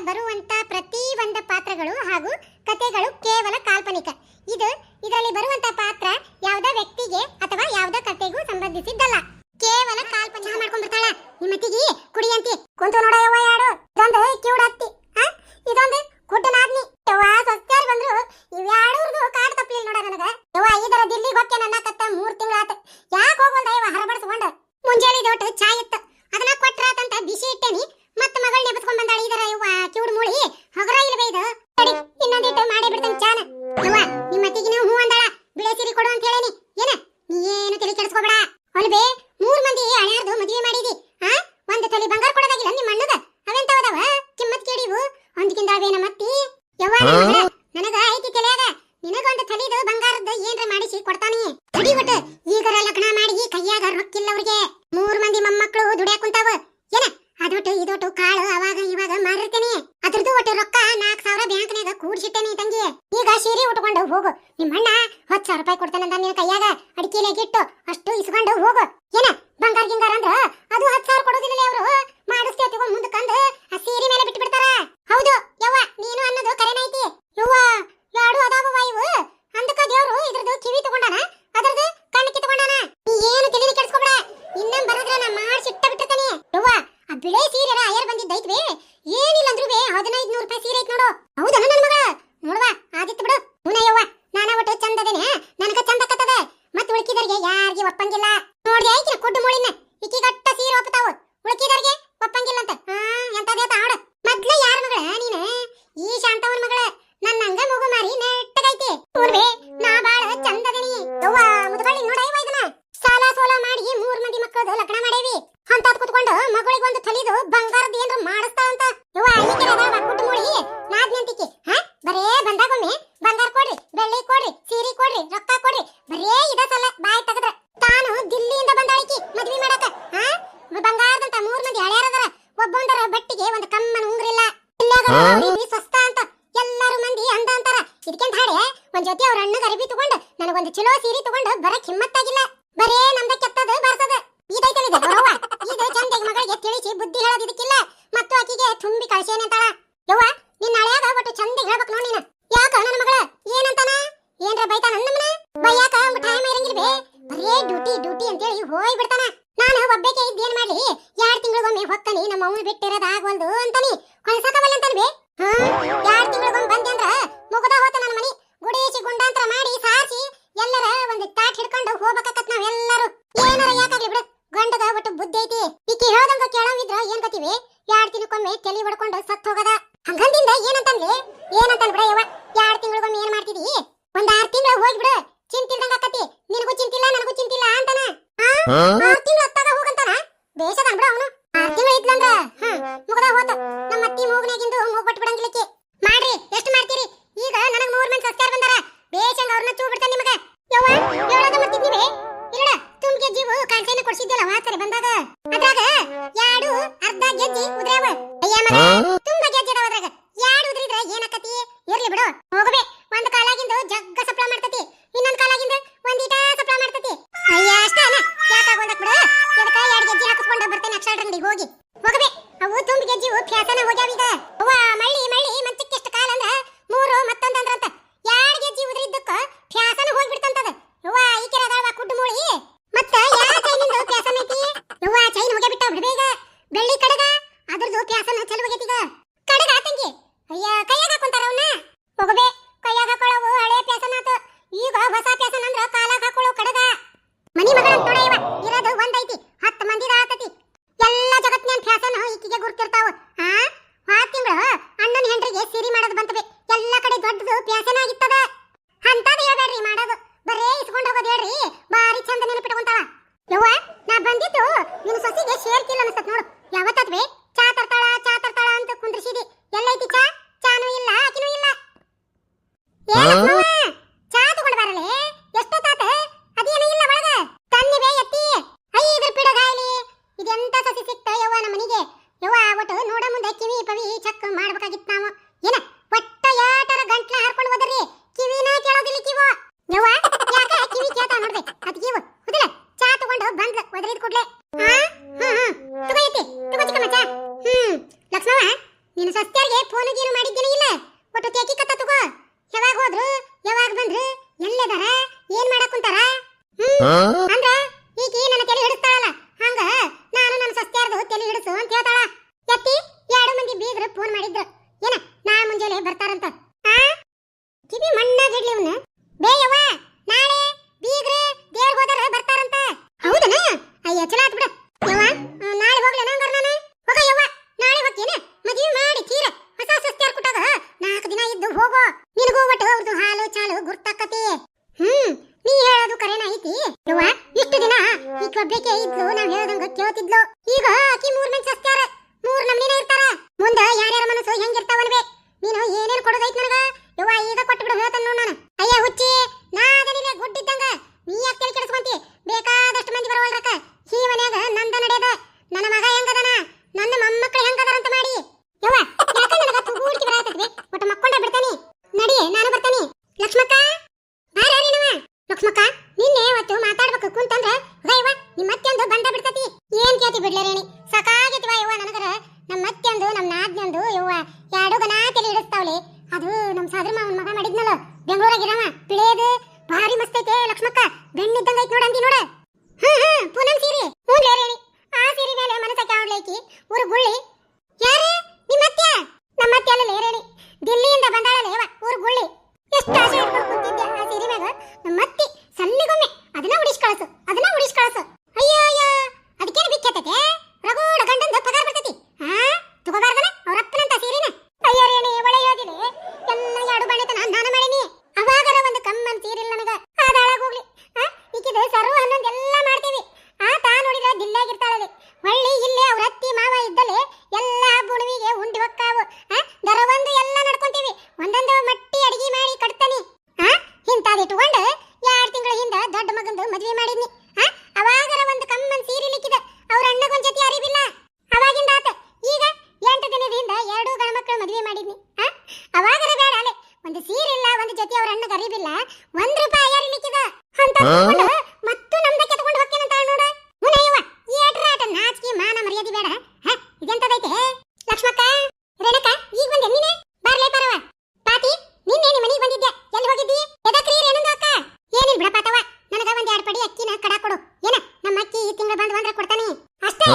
ಬರುವಂತ ಪ್ರತಿ ಒಂದು ಪಾತ್ರಗಳು ಹಾಗೂ ಕಥೆಗಳು ಕೇವಲ ಕಾಲ್ಪನಿಕ. ಇದು ಇದರಲ್ಲಿ ಬರುವಂತ ಪಾತ್ರ ಯಾವುದೇ ವ್ಯಕ್ತಿಗೆ ಅಥವಾ ಯಾವುದೇ ಕಥೆಗೂ ಸಂಬಂಧಿಸಿದ್ದಲ್ಲ. ಕೇವಲ ಕಾಲ್ಪನಿಕ ಮಾಡ್ಕೊಂಡ್ಬಿಡ್ತಾಳ. ನಿಮ್ಮತ್ತಿಗೆ ಕುಡಿಯಂತಿ ಕುಂತು ನೋಡ ಅಡಿಕೆಲೆ ಇಟ್ಟು ಅಷ್ಟು ಇಸ್ಕೊಂಡು ಹೋಗು. ಏನ? ಬಂಗಾರ ಗಿಂಗಾರ ಅಂದ್ರ ಅದು ಹತ್ತು ಸಾವಿರ ಕೊಡೋದಿಲ್ಲ ಅವರು. ಡಿಗ್ರಿ ತಗೊಂಡ ಬರಕ್ ಹಿಮ್ಮತ್ತಾಗಿಲ್ಲ. ಬರೇ ನಮ್ದ ಕೆತ್ತದ, ಬರ್ಸದ. ಇದೈತಳಿ ಗೌರವ್ವ ಈಗ ಚಂದಗೆ ಮಗಳಿಗೆ ತಿಳಿಸಿ ಬುದ್ಧಿ ಹೇಳೋದು ಇದಕ್ಕಿಲ್ಲ. ಮತ್ತು ಆಕಿಗೆ ತುಂಬಿ ಕಳ್ಸೇನೆ ಅಂತಾಳ. ಯವ್ವ, ನಿನ್ನ ಹಳೆಯಾಗ ಒಟ್ಟು ಚಂದಗೆ ಹೇಳ್ಬೇಕು ನೋಡಿ ನೀನು. ಯಾಕ ನನ್ನ ಮಗಳ? ಏನಂತಾನ? ಏನ್ರ ಬೈತಾನ ನಮ್ಮನ ಬೈಯಾಕ ಟೈಮ್ ಇರಂಗಿಲ್ಲ ಬರೇ ಡ್ಯೂಟಿ ಡ್ಯೂಟಿ ಅಂತೇಳಿ ಹೋಗಿ ಬಿಡ್ತಾನ ನಾನು ಒಬ್ಬೇಕೆ ಇದ್ದೇನ್ ಮಾಡ್ಲಿ? ಎರಡು ತಿಂಗಳಿಗೊಮ್ಮೆ ಹೊಕ್ಕನಿ? ನಮ್ಮ ಅವನು ಬಿಟ್ಟಿರೋದಾಗವಲ್ದು ತಿಂಗಳಿಗೊಮ್ಮೆ ತಲೆ ಹೊಡ್ಕೊಂಡು ಸತ್ತು ಹೋಗದ? ಹಂಗಂದಿಂದ ಏನಂತಂದ್ಲಿ? ಏನಂತಂದ್ ಬಿಡ ಯವ್ವ? ಎರಡ್ ತಿಂಗಳಿಗೊಮ್ಮೆ ಏನ್ ಮಾಡ್ತಿದಿ? ಒಂದ್ ಆರ್ ತಿಂಗಳು ಹೋಗ್ಬಿಡು. ಚಿಂತಿಲ್ದಂಗ ಅಕ್ಕತಿ ನಿನಗೂ ಚಿಂತಿಲ್ಲ ನನಗೂ ಚಿಂತಿಲ್ಲ ಅಂತಾನ? ಹುಡುಕಿರ್ತಾವ. ಹಾ ತಿಂಗಳು ಅಣ್ಣನ ಹೆಂಡ್ರಿಗೆ ಸಿರಿ ಮಾಡೋದು ಬಂತವೆ ಎಲ್ಲಾ ಕಡೆ ದೊಡ್ಡದು ಪ್ಯಾಸನ ಆಗಿತ್ತದ. ಅಂತದ ಹೇಳ್ಬೇಡ್ರಿ ಮಾಡೋದು. ಬರೇ ಇಸ್ಕೊಂಡು ಹೋಗೋದು ಹೇಳ್ರಿ. ಬಾರಿ ಚಂದ ನೆನಪಿಟ್ಕೊಂತಾವ. ಯವ್ವ ನಾ ಬಂದಿದ್ದು ನಿನ್ನ ಸೊಸಿಗೆ ಶೇರ್ ಅನ್ಸತ್ ನೋಡು. ಯಾವತ್ತದ್ವಿ? ಚಾ ತರ್ತಾಳ ಚಾ ತರ್ತಾಳ ಅಂತ ಕುಂದ್ರಿಸಿದಿ. ಎಲ್ಲೈತಿ ಚಾ? ಚಾನೂ ಇಲ್ಲ ಆಕಿನೂ ಇಲ್ಲ. ಏ ನೀನು ಏನೇನು ಕೊಡೋದೈತ್ ನನಗ? ಯವ್ವ, ಈಗ ಕೊಟ್ಬಿಡು, ಹೇಳ್ತಾನೆ ನೋಡು ನಾನು. ಅಯ್ಯ, ಹುಚ್ಚಿ, ನಾ ಅದನಿಲ್ಲ ಗುಡ್ಡಿದ್ದಂಗ. ನೀ ಯಾಕೆ ತಲೆ ಕೆಡಿಸ್ಕೊಂತಿ? ಬೇಕಾದಷ್ಟು ಮಂದಿ ಬರವಲ್ರಕ್ಕ ಈ ಮನ್ಯಾಗ ನಂದ ನಡೆಯದ. ನನ್ನ ಮಗ ಹೆಂಗದನ? ನನ್ನ ಮೊಮ್ಮಕ್ಕಳು ಹೆಂಗದಾರ ಅಂತ ಮಾಡಿ. ಯವ್ವ, ಯಾಕ ನನಗ ತುಗೂಡ್ತಿ ಬರಾತದ್ವಿ ಒಟ್ಟು ಮಕ್ಕೊಂಡ ನಡಿ ನಾನು ಬರ್ತಾನೆ. ಲಕ್ಷ್ಮಕ್ಕ? ಬಾರ ಲಕ್ಷ್ಮಕ್ಕ, ನಿನ್ನೆ ಇವತ್ತು ಮಾತಾಡ್ಬೇಕು ಕುಂತಂದ್ರ ಗೈವ ನಿಮ್ಮ ಮತ್ತೆ ಒಂದು ಬಂದ ಬಿಡ್ತತಿ. ಏನ್ ಕೇಳ್ತಿ ಬಿಡ್ಲೇ ರೇಣಿ? ಖರೀದಿಲ್ಲ ಒಂದ್ ರೂಪಾಯಿ ಏರಿಲಿಕ್ಕಿದ ಅಂತ ಮತ್ತು ನಮ್ದ ತಕೊಂಡು ಹೋಗ್ತೇನೆ ಅಂತ ನೋಡ. ಮುನಯ್ಯವ ಈ ಅಡ್ರಾಟ ನಾಚಿಕೆ ಮಾನ ಮರ್ಯಾದೆ ಬೇಡ. ಹ ಇದೆಂತದೈತೆ ಲಕ್ಷ್ಮಕ್ಕ ರೇಣಕ ಈಗ ಬಂದೆ ನೀನೆ? ಬರ್ಲೇ ಪರವ. ಪಾತಿ ನಿನ್ನೆ ನಿ ಮನೆಗೆ ಬಂದಿದ್ದೆ. ಎಲ್ಲಿ ಹೋಗಿದ್ದಿ? ಎದಕ್ರಿ ಏನಂದ ಅಕ್ಕ? ಏನಿಲ್ಲ ಬಿಡ ಪಾತವ ನನಗ ಒಂದ್ ಎರಡು ಪಡಿ ಅಕ್ಕಿನ ಕಡ ಕೊಡು. ಏನ ನಮ್ಮ ಅಕ್ಕಿ ಈ ತಿಂಗಳು ಬಂದ್ ಬಂದ್ರೆ ಕೊಡ್ತಾನೆ. ಅಷ್ಟೇ.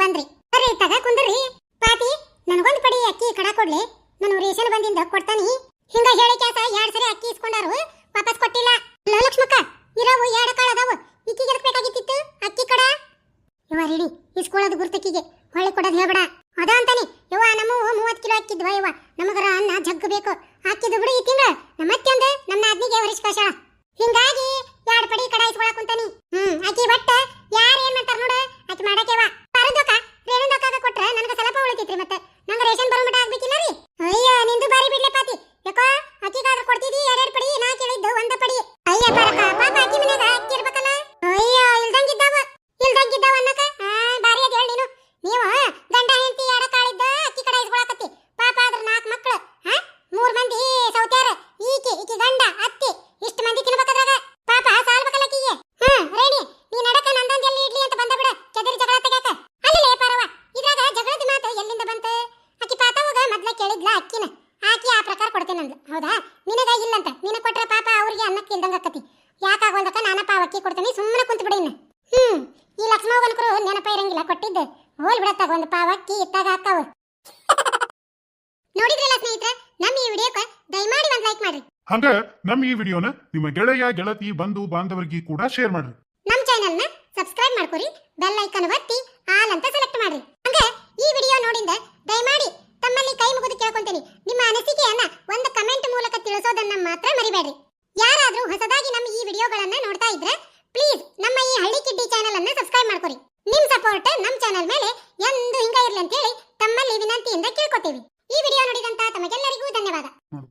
ಬನ್ರಿ ಬಂದ್ರಿ. ಬರ್ರಿ, ತಗ ಕುಂದ್ರಿ. ಪಾತಿ, ನನಗೊಂದು ಪಡಿ ಅಕ್ಕಿ ಕಡ ಕೊಡ್ಲಿ. ನಾನು ರೇಷನ್ ಬಂದಿಂದ ಕೊಡ್ತಾನಿ. ಹಿಂಗ ಹೇಳಿ ಕ್ಯಾಸ ಎರಡ್ ಸರಿ ಅಕ್ಕಿ ಇಸ್ಕೊಂಡಾರು, ವಾಪಸ್ ಕೊಟ್ಟಿಲ್ಲ. ಲಕ್ಷ್ಮಕ್ಕ, ಇರವು ಎರಡು ಕಾಳು ಅದಾವು. ಇಕ್ಕಿಗೆ ಬೇಕಾಗಿತ್ತಿತ್ತು? ಅಕ್ಕಿ ಕಡ? ಇವ ರೆಡಿ, ಇಸ್ಕೊಳ್ಳೋದು ಗುರ್ತಕ್ಕಿಗೆ ಹೊಳ್ಳಿ ಕೊಡೋದು ಹೇಳ್ಬೇಡ. ಅದ ಅಂತಾನೆ. ಇವ ನಮ್ಮ ಮೂವತ್ತು ಕಿಲೋ ಅಕ್ಕಿದ್ವ ಇವ ನಮಗರ ಅನ್ನ ಜಗ್ಗಬೇಕು ಕೊಟ್ಟಿದ್ದೆ. ಹೋಲ್ ಬಿಡತ್ತಾಗ ಒಂದು ಪಾವ ಅಕ್ಕಿ ಇತ್ತಾಗ ಹಾಕಾವ. ನೋಡಿದ್ರಲ್ಲ ಸ್ನೇಹಿತರೆ ನಮ್ಮ ಈ ವಿಡಿಯೋಕ್ಕೆ ದಯಮಾಡಿ ಒಂದು ಲೈಕ್ ಮಾಡಿ ಹಂಗ ನಮ್ಮ ಈ ವಿಡಿಯೋನ ನಿಮ್ಮ ಗೆಳೆಯ ಗೆಳತಿ ಬಂಧು ಬಾಂಧವರಿಗೆ ಕೂಡ ಶೇರ್ ಮಾಡ್ರಿ. ನಮ್ಮ ಚಾನೆಲ್ನ ಸಬ್ಸ್ಕ್ರೈಬ್ ಮಾಡ್ಕೊರಿ ಬೆಲ್ ಐಕಾನ್ ಒತ್ತಿ ಆಲ್ ಅಂತ ಸೆಲೆಕ್ಟ್ ಮಾಡಿ ಹಂಗ ಈ ವಿಡಿಯೋ ನೋಡಿಂದ ದಯಮಾಡಿ ತಮ್ಮಲ್ಲಿ ಕೈ ಮುಗಿದು ಕೇಳ್ಕೊಂತೀನಿ. ನಿಮ್ಮ ಅನಿಸಿಕೆಯನ್ನ ಒಂದು ಕಮೆಂಟ್ ಮೂಲಕ ತಿಳಿಸೋದನ್ನ ಮಾತ್ರ ಮರಿಬೇಡ್ರಿ.